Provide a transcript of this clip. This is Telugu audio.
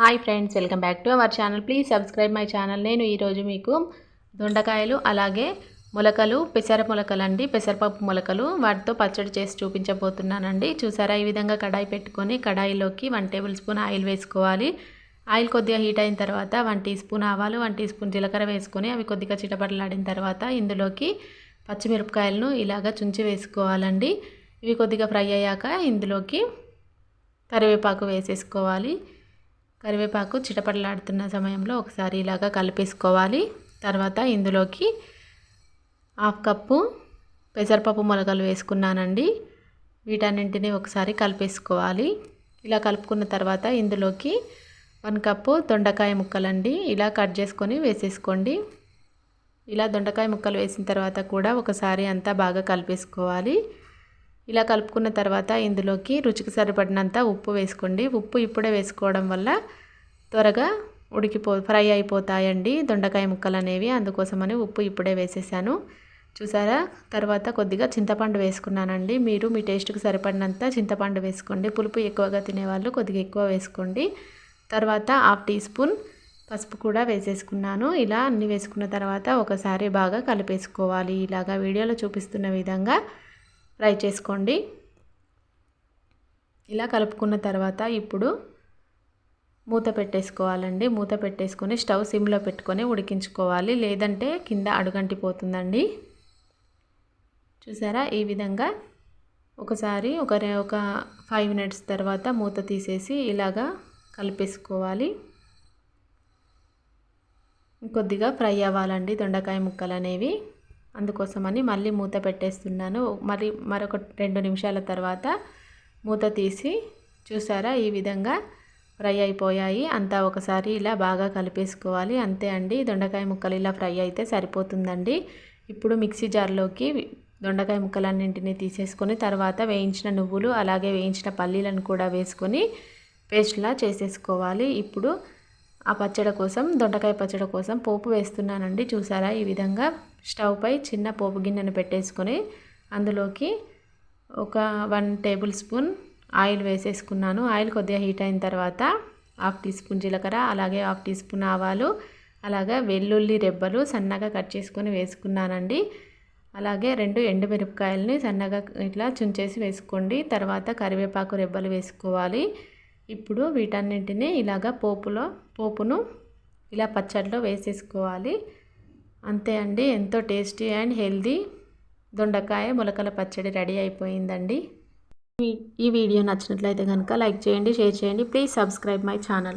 Hi friends welcome back to our channel. Please subscribe my channel. నేను ఈరోజు మీకు దొండకాయలు అలాగే మొలకలు పెసర మొలకలు అండి పెసరపప్పు మొలకలు వాటితో పచ్చడి చేసి చూపించబోతున్నానండి. చూసారా? ఈ విధంగా కడాయి పెట్టుకొని కడాయిలోకి వన్ టేబుల్ స్పూన్ ఆయిల్ వేసుకోవాలి. ఆయిల్ కొద్దిగా హీట్ అయిన తర్వాత వన్ టీ స్పూన్ ఆవాలు వన్ టీ స్పూన్ జీలకర్ర వేసుకొని అవి కొద్దిగా చిటపటలాడిన తర్వాత ఇందులోకి పచ్చిమిరపకాయలను ఇలాగ చుంచి వేసుకోవాలండి. ఇవి కొద్దిగా ఫ్రై అయ్యాక ఇందులోకి కరివేపాకు వేసేసుకోవాలి. కరివేపాకు చిటపటలాడుతున్న సమయంలో ఒకసారి ఇలాగా కలిపేసుకోవాలి. తర్వాత ఇందులోకి హాఫ్ కప్పు పెసరపప్పు మొలకలు వేసుకున్నానండి. వీటన్నింటినీ ఒకసారి కలిపేసుకోవాలి. ఇలా కలుపుకున్న తర్వాత ఇందులోకి వన్ కప్పు దొండకాయ ముక్కలండి. ఇలా కట్ చేసుకొని వేసేసుకోండి. ఇలా దొండకాయ ముక్కలు వేసిన తర్వాత కూడా ఒకసారి అంతా బాగా కలిపేసుకోవాలి. ఇలా కలుపుకున్న తర్వాత ఇందులోకి రుచికి సరిపడినంత ఉప్పు వేసుకోండి. ఉప్పు ఇప్పుడే వేసుకోవడం వల్ల త్వరగా ఉడికిపో ఫ్రై అయిపోతాయండి దొండకాయ ముక్కలు అనేవి అందుకోసమని ఉప్పు ఇప్పుడే వేసేసాను. చూసారా? తర్వాత కొద్దిగా చింతపండు వేసుకున్నానండి. మీరు మీ టేస్ట్కి సరిపడినంత చింతపండు వేసుకోండి. పులుపు ఎక్కువగా తినేవాళ్ళు కొద్దిగా ఎక్కువ వేసుకోండి. తర్వాత హాఫ్ టీ స్పూన్ పసుపు కూడా వేసేసుకున్నాను. ఇలా అన్ని వేసుకున్న తర్వాత ఒకసారి బాగా కలిపేసుకోవాలి. ఇలాగా వీడియోలో చూపిస్తున్న విధంగా ఫ్రై చేసుకోండి. ఇలా కలుపుకున్న తర్వాత ఇప్పుడు మూత పెట్టేసుకోవాలండి. మూత పెట్టేసుకొని స్టవ్ సిమ్లో పెట్టుకొని ఉడికించుకోవాలి. లేదంటే కింద అడుగంటిపోతుందండి. చూసారా? ఈ విధంగా ఒకసారి ఒక ఒక ఫైవ్ మినిట్స్ తర్వాత మూత తీసేసి ఇలాగా కలిపేసుకోవాలి. కొద్దిగా ఫ్రై అవ్వాలండి దొండకాయ ముక్కలు అనేవి అందుకోసమని మళ్ళీ మూత పెట్టేస్తున్నాను. మరి మరొక రెండు నిమిషాల తర్వాత మూత తీసి చూసారా? ఈ విధంగా ఫ్రై అయిపోయాయి. అంతా ఒకసారి ఇలా బాగా కలిపేసుకోవాలి. అంతే అండి. దొండకాయ ముక్కలు ఇలా ఫ్రై అయితే సరిపోతుందండి. ఇప్పుడు మిక్సీ జార్లోకి దొండకాయ ముక్కలన్నింటినీ తీసేసుకొని తర్వాత వేయించిన నువ్వులు అలాగే వేయించిన పల్లీలను కూడా వేసుకొని పేస్ట్లా చేసేసుకోవాలి. ఇప్పుడు ఆ పచ్చడి కోసం దొండకాయ పచ్చడి కోసం పోపు వేస్తున్నానండి. చూసారా? ఈ విధంగా స్టవ్ పై చిన్న పోపు గిన్నెను పెట్టేసుకొని అందులోకి ఒక వన్ టేబుల్ స్పూన్ ఆయిల్ వేసేసుకున్నాను. ఆయిల్ కొద్దిగా హీట్ అయిన తర్వాత హాఫ్ టీ స్పూన్ జీలకర్ర అలాగే హాఫ్ టీ స్పూన్ ఆవాలు అలాగే వెల్లుల్లి రెబ్బలు సన్నగా కట్ చేసుకొని వేసుకున్నానండి. అలాగే రెండు ఎండుమిరపకాయలని సన్నగా ఇట్లా చుంచేసి వేసుకోండి. తర్వాత కరివేపాకు రెబ్బలు వేసుకోవాలి. ఇప్పుడు వీటన్నింటినీ ఇలాగ పోపులో పోపును ఇలా పచ్చడిలో వేసేసుకోవాలి. అంతే అండి. ఎంతో టేస్టీ అండ్ హెల్దీ దొండకాయ మొలకల పచ్చడి రెడీ అయిపోయిందండి. ఈ వీడియో నచ్చినట్లయితే కనుక లైక్ చేయండి షేర్ చేయండి. Please subscribe my channel.